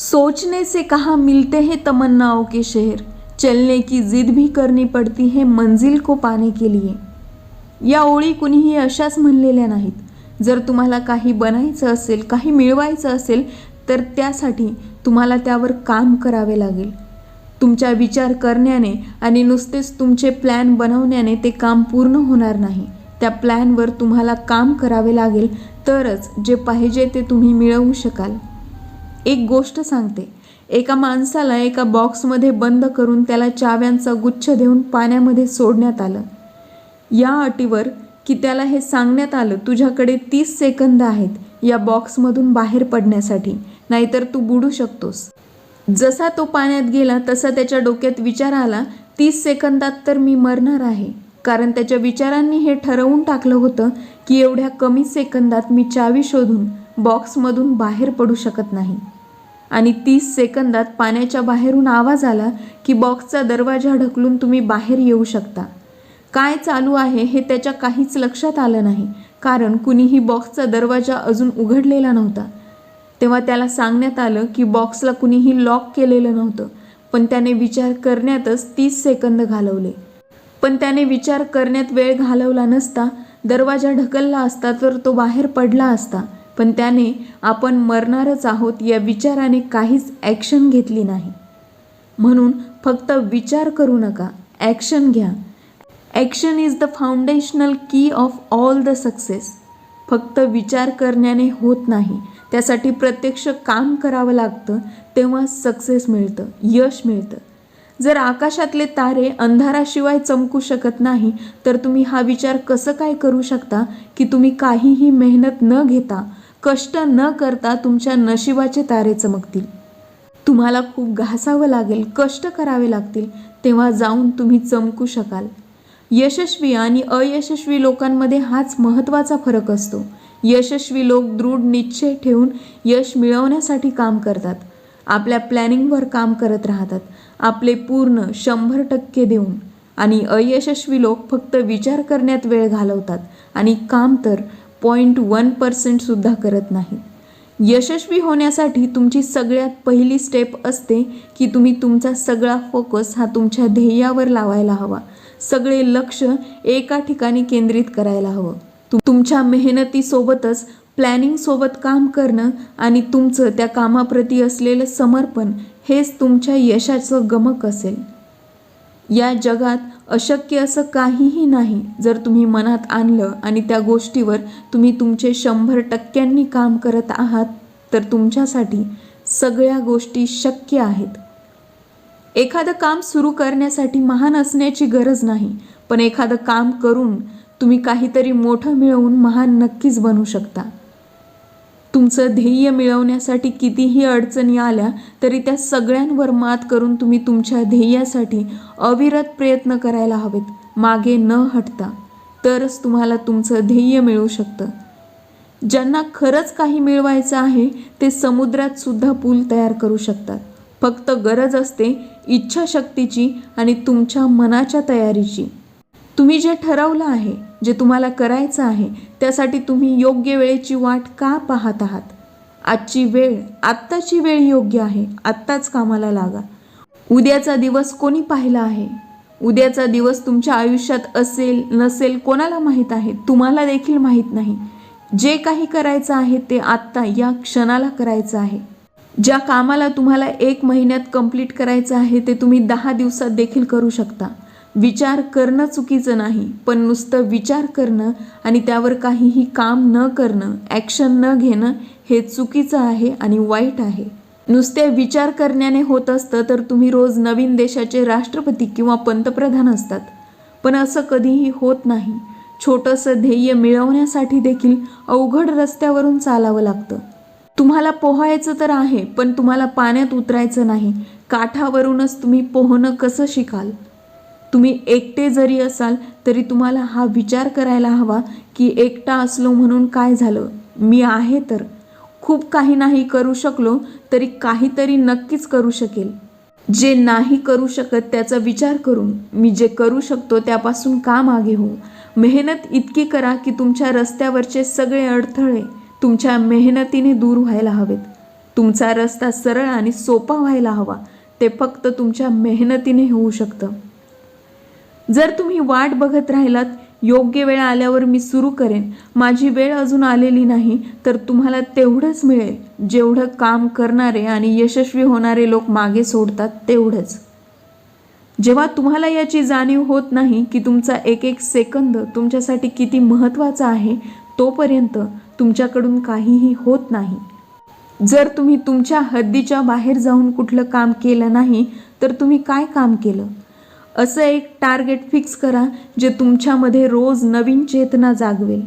सोचने से कहाँ मिलते हैं तमन्नाओं के शहर। चलने की जिद भी करनी पडती है मंजिल को पाने के लिए। या ओळी कुणीही अशाच म्हणलेल्या नाहीत। जर तुम्हाला काही बनायचं असेल काही मिळवायचं असेल तर त्यासाठी तुम्हाला त्यावर काम करावे लागेल. तुमचा विचार करण्याने आणि नुसतेच तुमचे प्लॅन बनवण्याने ते काम पूर्ण होणार नाही. त्या प्लॅनवर तुम्हाला काम करावे लागेल तरच जे पाहिजे ते तुम्ही मिळवू शकाल. एक गोष्ट सांगते. एका माणसाला एका बॉक्समध्ये बंद करून त्याला चाव्यांचा गुच्छ देऊन पाण्यामध्ये सोडण्यात आलं. या अटीवर की त्याला हे सांगण्यात आलं तुझ्याकडे तीस सेकंद आहेत या बॉक्समधून बाहेर पडण्यासाठी नाहीतर तू बुडू शकतोस. जसा तो पाण्यात गेला तसा त्याच्या डोक्यात विचार आला तीस सेकंदात तर मी मरणार आहे. कारण त्याच्या विचारांनी हे ठरवून टाकलं होतं की एवढ्या कमी सेकंदात मी चावी शोधून बॉक्समधून बाहेर पडू शकत नाही. आणि तीस सेकंदात पाण्याच्या बाहेरून आवाज आला की बॉक्सचा दरवाजा ढकलून तुम्ही बाहेर येऊ शकता. काय चालू आहे हे त्याच्या काहीच लक्षात आलं नाही कारण कुणीही बॉक्सचा दरवाजा अजून उघडलेला नव्हता. तेव्हा त्याला सांगण्यात आलं की बॉक्सला कुणीही लॉक केलेलं नव्हतं पण त्याने विचार करण्यातच तीस सेकंद घालवले. पण त्याने विचार करण्यात वेळ घालवला नसता दरवाजा ढकलला असता तर तो बाहेर पडला असता. पण त्याने आपण मरणारच आहोत या विचाराने काहीच ॲक्शन घेतली नाही. म्हणून फक्त विचार करू नका ॲक्शन घ्या. Action is the foundational key of all the success फक्त विचार करण्याने होत नाही. त्यासाठी प्रत्यक्ष काम करावं लागतं तेव्हा सक्सेस मिळतं यश मिळतं. जर आकाशातले तारे अंधाराशिवाय चमकू शकत नाही तर तुम्ही हा विचार कसं काय करू शकता की तुम्ही काहीही मेहनत न घेता कष्ट न करता तुमच्या नशिबाचे तारे चमकतील. तुम्हाला खूप घासावं लागेल कष्ट करावे लागतील तेव्हा जाऊन तुम्ही चमकू शकाल. यशस्वी आणि अयशस्वी लोकांमध्ये हाच महत्त्वाचा फरक असतो. यशस्वी लोक दृढ निश्चय ठेवून यश मिळवण्यासाठी काम करतात. आपल्या प्लॅनिंगवर काम करत राहतात. आपले पूर्ण शंभर टक्के देऊन आणि अयशस्वी लोक फक्त विचार करण्यात वेळ घालवतात आणि काम तर पॉईंट वन पर्सेंटसुद्धा करत नाहीत यशस्वी होण्यासाठी तुमची सगळ्यात पहिली स्टेप असते की तुम्ही तुमचा सगळा फोकस हा तुमच्या ध्येयावर लावायला हवा. सगळे लक्ष एका ठिकाणी केंद्रित करायला हवं. तु तुमच्या मेहनतीसोबतच प्लॅनिंगसोबत काम करणं आणि तुमचं त्या कामाप्रती असलेलं समर्पण हेच तुमच्या यशाचं गमक असेल. या जगात अशक्य असं काहीही नाही. जर तुम्ही मनात आणलं आणि त्या गोष्टीवर तुम्ही तुमचे शंभर टक्क्यांनी काम करत आहात तर तुमच्यासाठी सगळ्या गोष्टी शक्य आहेत. एखादं काम सुरू करण्यासाठी महान असण्याची गरज नाही पण एखादं काम करून तुम्ही काहीतरी मोठं मिळवून महान नक्कीच बनू शकता. तुमचं ध्येय मिळवण्यासाठी कितीही अडचणी आल्या तरी त्या सगळ्यांवर मात करून तुम्ही तुमच्या ध्येयासाठी अविरत प्रयत्न करायला हवेत. मागे न हटता तरच तुम्हाला तुमचं ध्येय मिळू शकतं. ज्यांना खरंच काही मिळवायचं आहे ते समुद्रात सुद्धा पूल तयार करू शकतात. फक्त गरज असते इच्छाशक्तीची आणि तुमच्या मनाच्या तयारीची. तुम्ही जे ठरवलं आहे जे तुम्हाला करायचं आहे त्यासाठी तुम्ही योग्य वेळेची वाट का पाहत आहात? आजची वेळ आत्ताची वेळ योग्य आहे आत्ताच कामाला लागा. उद्याचा दिवस कोणी पाहिला आहे? उद्याचा दिवस तुमच्या आयुष्यात असेल नसेल कोणाला माहीत आहे? तुम्हाला देखील माहीत नाही. जे काही करायचं आहे ते आत्ता या क्षणाला करायचं आहे. ज्या कामाला तुम्हाला एक महिन्यात कंप्लीट करायचं आहे ते तुम्ही दहा दिवसात देखील करू शकता. विचार करणं चुकीचं नाही पण नुसतं विचार करणं आणि त्यावर काहीही काम न करणं ॲक्शन न घेणं हे चुकीचं आहे आणि वाईट आहे. नुसते विचार करण्याने होत असतं तर तुम्ही रोज नवीन देशाचे राष्ट्रपती किंवा पंतप्रधान असतात. पण असं कधीही होत नाही. छोटंसं ध्येय मिळवण्यासाठी देखील अवघड रस्त्यावरून चालावं लागतं. तुम्हाला पोहायचं तर आहे पण तुम्हाला पाण्यात उतरायचं नाही. काठावरूनच तुम्ही पोहणं कसं शिकाल? तुम्ही एकटे जरी असाल तरी तुम्हाला हा विचार करायला हवा की एकटा असलो म्हणून काय झालं? मी आहे तर. खूप काही नाही करू शकलो तरी काहीतरी नक्कीच करू शकेल. जे नाही करू शकत त्याचा विचार करून मी जे करू शकतो त्यापासून का मागे हो मेहनत इतकी करा की तुमच्या रस्त्यावरचे सगळे अडथळे तुमच्या मेहनतीने दूर व्हायला हवेत. तुमचा रस्ता सरळ आणि सोपा व्हायला हवा. ते फक्त तुमच्या मेहनतीने होऊ शकतं. जर तुम्ही वाट बघत राहिलात योग्य वेळ आल्यावर मी सुरू करेन. माझी वेळ अजून आलेली नाही तर तुम्हाला तेवढंच मिळेल. जेवढं काम करणारे आणि यशस्वी होणारे लोक मागे सोडतात तेवढंच. जेव्हा तुम्हाला याची जाणीव होत नाही की तुमचा एक एक सेकंद तुमच्यासाठी किती महत्त्वाचा आहे तोपर्यंत तुमच्याकडून काहीही होत नाही. जर तुम्ही तुमच्या हद्दीच्या बाहेर जाऊन कुठलं काम केलं नाही तर तुम्ही काय काम केलं? असं एक टार्गेट फिक्स करा जे तुमच्यामध्ये रोज नवीन चेतना जागवेल.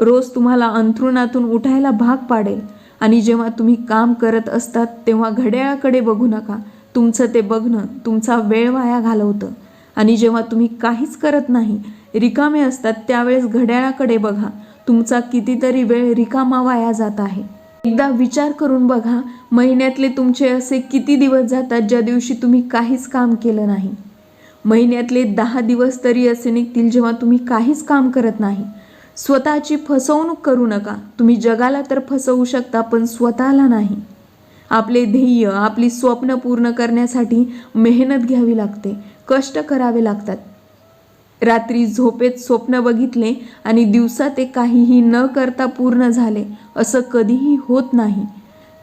रोज तुम्हाला अंथरुणातून उठायला भाग पाडेल. आणि जेव्हा तुम्ही काम करत असतात तेव्हा घड्याळाकडे बघू नका. तुमचं ते बघणं तुमचा वेळ वाया घालवतं. आणि जेव्हा तुम्ही काहीच करत नाही रिकामे असतात त्यावेळेस घड्याळाकडे बघा. तुमचा कितीतरी वेळ रिकामा वाया जात आहे. एकदा विचार करून बघा महिन्यातले तुमचे असे किती दिवस जातात ज्या दिवशी तुम्ही काहीच काम केलं नाही. महिन्यातले दहा दिवस तरी असे निघतील जेव्हा तुम्ही काहीच काम करत नाही. स्वतःची फसवणूक करू नका. तुम्ही जगाला तर फसवू शकता पण स्वतःला नाही. आपले ध्येय आपली स्वप्न पूर्ण करण्यासाठी मेहनत घ्यावी लागते. कष्ट करावे लागतात. रात्री झोपेत स्वप्न बघितले आणि दिवसा ते काहीही न करता पूर्ण झाले असं कधीही होत नाही.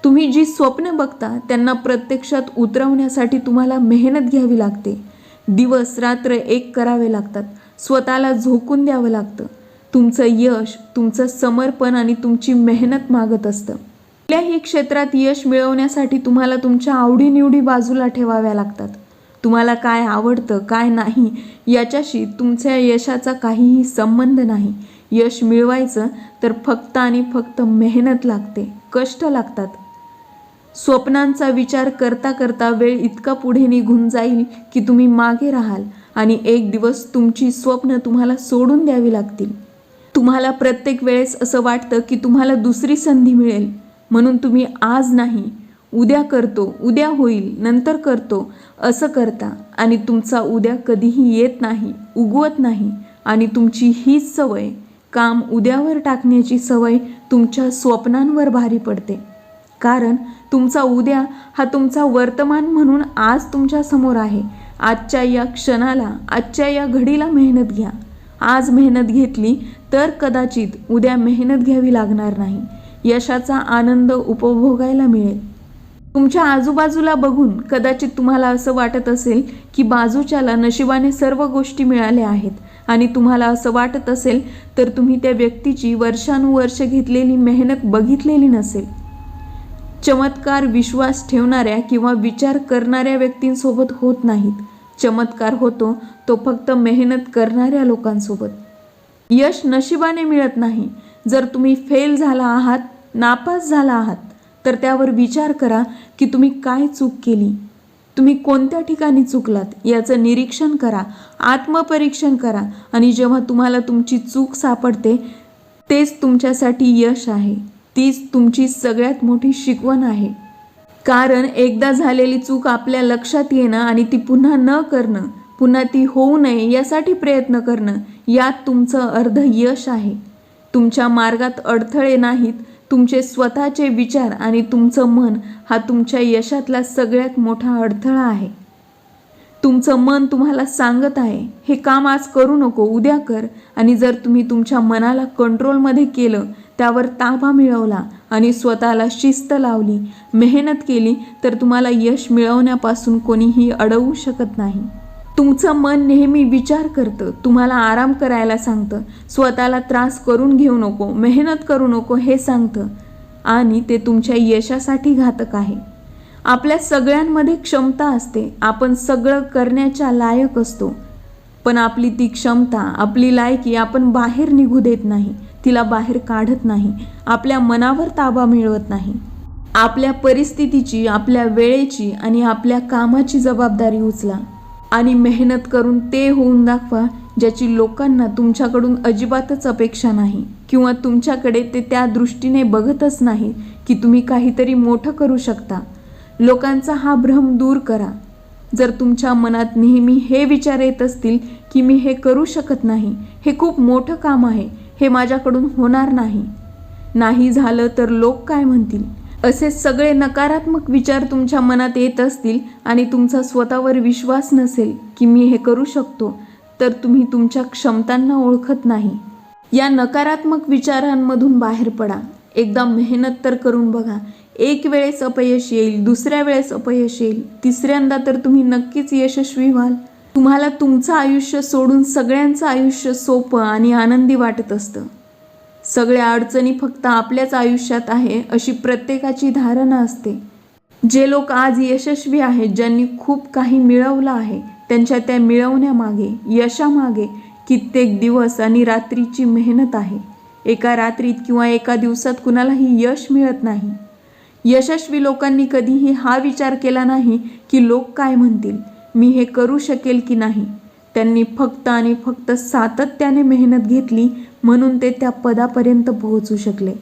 तुम्ही जी स्वप्न बघता त्यांना प्रत्यक्षात उतरवण्यासाठी तुम्हाला मेहनत घ्यावी लागते. दिवस रात्र एक करावे लागतात. स्वतःला झोकून द्यावं लागतं. तुमचं यश तुमचं समर्पण आणि तुमची मेहनत मागत असतं. कुठल्याही क्षेत्रात यश मिळवण्यासाठी तुम्हाला तुमच्या आवडीनिवडी बाजूला ठेवाव्या लागतात. तुम्हाला काय आवडतं काय नाही याच्याशी तुमच्या यशाचा काहीही संबंध नाही. यश मिळवायचं तर फक्त आणि फक्त मेहनत लागते कष्ट लागतात. स्वप्नांचा विचार करता करता वेळ इतका पुढे निघून जाईल की तुम्ही मागे राहाल आणि एक दिवस तुमची स्वप्न तुम्हाला सोडून द्यावी लागतील. तुम्हाला प्रत्येक वेळेस असं वाटतं की तुम्हाला दुसरी संधी मिळेल. म्हणून तुम्ही आज नाही उद्या करतो उद्या होईल नंतर करतो असं करता. आणि तुमचा उद्या कधीही येत नाही उगवत नाही. आणि तुमची हीच सवय काम उद्यावर टाकण्याची सवय तुमच्या स्वप्नांवर भारी पडते. कारण तुमचा उद्या हा तुमचा वर्तमान म्हणून आज तुमच्यासमोर आहे. आजच्या या क्षणाला आजच्या या घडीला मेहनत घ्या. आज मेहनत घेतली तर कदाचित उद्या मेहनत घ्यावी लागणार नाही. यशाचा आनंद उपभोगायला मिळेल. तुमच्या आजूबाजूला बघून कदाचित तुम्हाला असं वाटत असेल की बाजूच्याला नशिबाने सर्व गोष्टी मिळाल्या आहेत आणि तुम्हाला असं वाटत असेल तर तुम्ही त्या व्यक्तीची वर्षानुवर्ष घेतलेली मेहनत बघितलेली नसेल. चमत्कार विश्वास ठेवणाऱ्या किंवा विचार करणाऱ्या व्यक्तींसोबत होत नाहीत. चमत्कार होतो तो फक्त मेहनत करणाऱ्या लोकांसोबत. यश नशिबाने मिळत नाही. जर तुम्ही फेल झाला आहात नापास झाला आहात तर त्यावर विचार करा की तुम्ही काय चूक केली? तुम्ही कोणत्या ठिकाणी चुकलात याचं निरीक्षण करा आत्मपरीक्षण करा आणि जेव्हा तुम्हाला तुमची चूक सापडते तेच तुमच्यासाठी यश आहे. तीच तुमची सगळ्यात मोठी शिकवण आहे. कारण एकदा झालेली चूक आपल्या लक्षात येणं आणि ती पुन्हा न करणं पुन्हा ती होऊ नये यासाठी प्रयत्न करणं यात तुमचं अर्ध यश आहे. तुमच्या मार्गात अडथळे नाहीत तुमचे स्वतःचे विचार आणि तुमचं मन हा तुमच्या यशातला सगळ्यात मोठा अडथळा आहे. तुमचं मन तुम्हाला सांगत आहे हे काम आज करू नको उद्या कर. आणि जर तुम्ही तुमच्या मनाला कंट्रोलमध्ये केलं त्यावर ताबा मिळवला आणि स्वतःला शिस्त लावली. मेहनत केली तर तुम्हाला यश मिळवण्यापासून कोणीही अडवू शकत नाही. तुमचं मन नेहमी विचार करतं तुम्हाला आराम करायला सांगतं स्वतःला त्रास करून घेऊ नको मेहनत करू नको हे सांगतं आणि ते तुमच्या यशासाठी घातक आहे. आपल्या सगळ्यांमध्ये क्षमता असते आपण सगळं करण्याच्या लायक असतो. पण आपली ती क्षमता आपली लायकी आपण बाहेर निघू देत नाही. तिला बाहेर काढत नाही. आपल्या मनावर ताबा मिळवत नाही. आपल्या परिस्थितीची आपल्या वेळेची आणि आपल्या कामाची जबाबदारी उचला आणि मेहनत करून ते होऊन दाखवा ज्याची लोकांना तुमच्याकडून अजिबातच अपेक्षा नाही किंवा तुमच्याकडे ते त्या दृष्टीने बघतच नाही की तुम्ही काहीतरी मोठं करू शकता. लोकांचा हा भ्रम दूर करा. जर तुमच्या मनात नेहमी हे विचार येत असतील की मी हे करू शकत नाही हे खूप मोठं काम आहे हे माझ्याकडून होणार नाही. नाही झालं तर लोक काय म्हणतील? असे सगळे नकारात्मक विचार तुमच्या मनात येत असतील आणि तुमचा स्वतःवर विश्वास नसेल की मी हे करू शकतो तर तुम्ही तुमच्या क्षमतांना ओळखत नाही. या नकारात्मक विचारांमधून बाहेर पडा. एकदा मेहनत तर करून बघा. एक वेळेस अपयश येईल दुसऱ्या वेळेस अपयश येईल तिसऱ्यांदा तर तुम्ही नक्कीच यशस्वी व्हाल. तुम्हाला तुमचं आयुष्य सोडून सगळ्यांचं आयुष्य सोपं आणि आनंदी वाटत असतं. सगळ्या अडचणी फक्त आपल्याच आयुष्यात आहे अशी प्रत्येकाची धारणा असते. जे लोक आज यशस्वी आहेत ज्यांनी खूप काही मिळवलं आहे त्यांच्या त्या मिळवण्यामागे यशामागे कित्येक दिवस आणि रात्रीची मेहनत आहे. एका रात्रीत किंवा एका दिवसात कुणालाही यश मिळत नाही. यशस्वी लोकांनी कधीही हा विचार केला नाही की लोक काय म्हणतील. मी हे करू शकेल की नाही? त्यांनी फक्त आणि फक्त सातत्याने मेहनत घेतली म्हणून ते त्या पदापर्यंत पोहोचू शकले.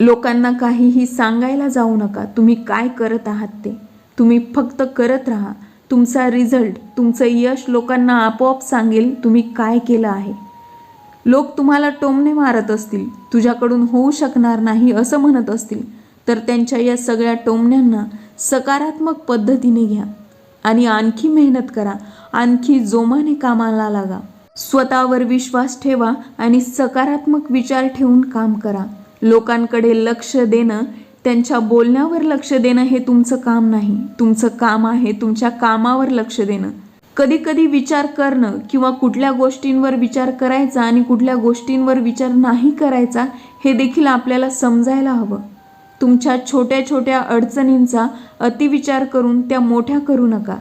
लोकांना काहीही सांगायला जाऊ नका. तुम्ही काय करत आहात ते? तुम्ही फक्त करत राहा. तुमचा रिझल्ट तुमचं यश लोकांना आपोआप सांगेल तुम्ही काय केलं आहे. लोक तुम्हाला टोमणे मारत असतील. तुझ्याकडून होऊ शकणार नाही असं म्हणत असतील. तर त्यांच्या या सगळ्या टोमण्यांना सकारात्मक पद्धतीने घ्या. आणि आणखी मेहनत करा. आणखी जोमाने कामाला लागा. स्वतःवर विश्वास ठेवा आणि सकारात्मक विचार ठेवून काम करा. लोकांकडे लक्ष देणं त्यांच्या बोलण्यावर लक्ष देणं हे तुमचं काम नाही. तुमचं काम आहे तुमच्या कामावर लक्ष देणं. कधी कधी विचार करणं किंवा कुठल्या गोष्टींवर विचार करायचा आणि कुठल्या गोष्टींवर विचार नाही करायचा हे देखील आपल्याला समजायला हवं. तुमच्या छोट्या छोट्या अडचणींचा अतिविचार करून त्या मोठ्या करू नका.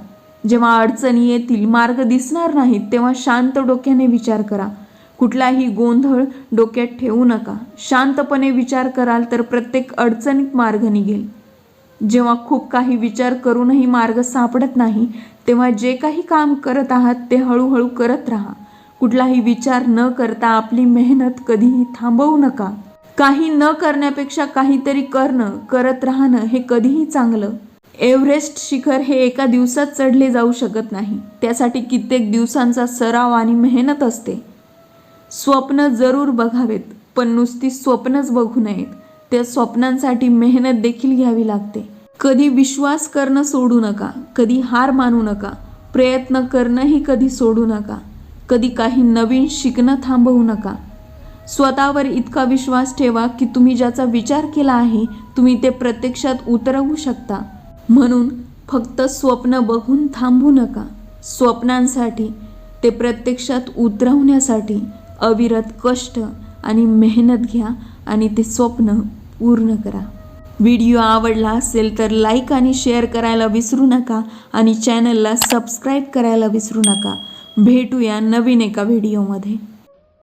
जेव्हा अडचणी येतील मार्ग दिसणार नाहीत तेव्हा शांत डोक्याने विचार करा. कुठलाही गोंधळ डोक्यात ठेवू नका. शांतपणे विचार कराल तर प्रत्येक अडचणीत मार्ग निघेल. जेव्हा खूप काही विचार करूनही मार्ग सापडत नाही तेव्हा जे काही काम करत आहात ते हळूहळू करत राहा. कुठलाही विचार न करता आपली मेहनत कधीही थांबवू नका. काही न करण्यापेक्षा काहीतरी करणं करत राहणं हे कधीही चांगलं. एव्हरेस्ट शिखर हे एका दिवसात चढले जाऊ शकत नाही. त्यासाठी कित्येक दिवसांचा सराव आणि मेहनत असते. स्वप्न जरूर बघावेत पण नुसती स्वप्नच बघू नयेत. त्या स्वप्नांसाठी मेहनत देखील घ्यावी लागते. कधी विश्वास करणं सोडू नका कधी हार मानू नका प्रयत्न करणंही कधी सोडू नका कधी काही नवीन शिकणं थांबवू नका. स्वतःवर इतका विश्वास ठेवा की तुम्ही ज्याचा विचार केला आहे तुम्ही ते प्रत्यक्षात उतरवू शकता. म्हणून फक्त स्वप्न बघून थांबू नका. स्वप्नांसाठी ते प्रत्यक्षात उतरवण्यासाठी अविरत कष्ट आणि मेहनत घ्या आणि ते स्वप्न पूर्ण करा. व्हिडिओ आवडला असेल तर लाईक आणि शेअर करायला विसरू नका आणि चॅनलला सबस्क्राईब करायला विसरू नका. भेटूया नवीन एका व्हिडिओमध्ये.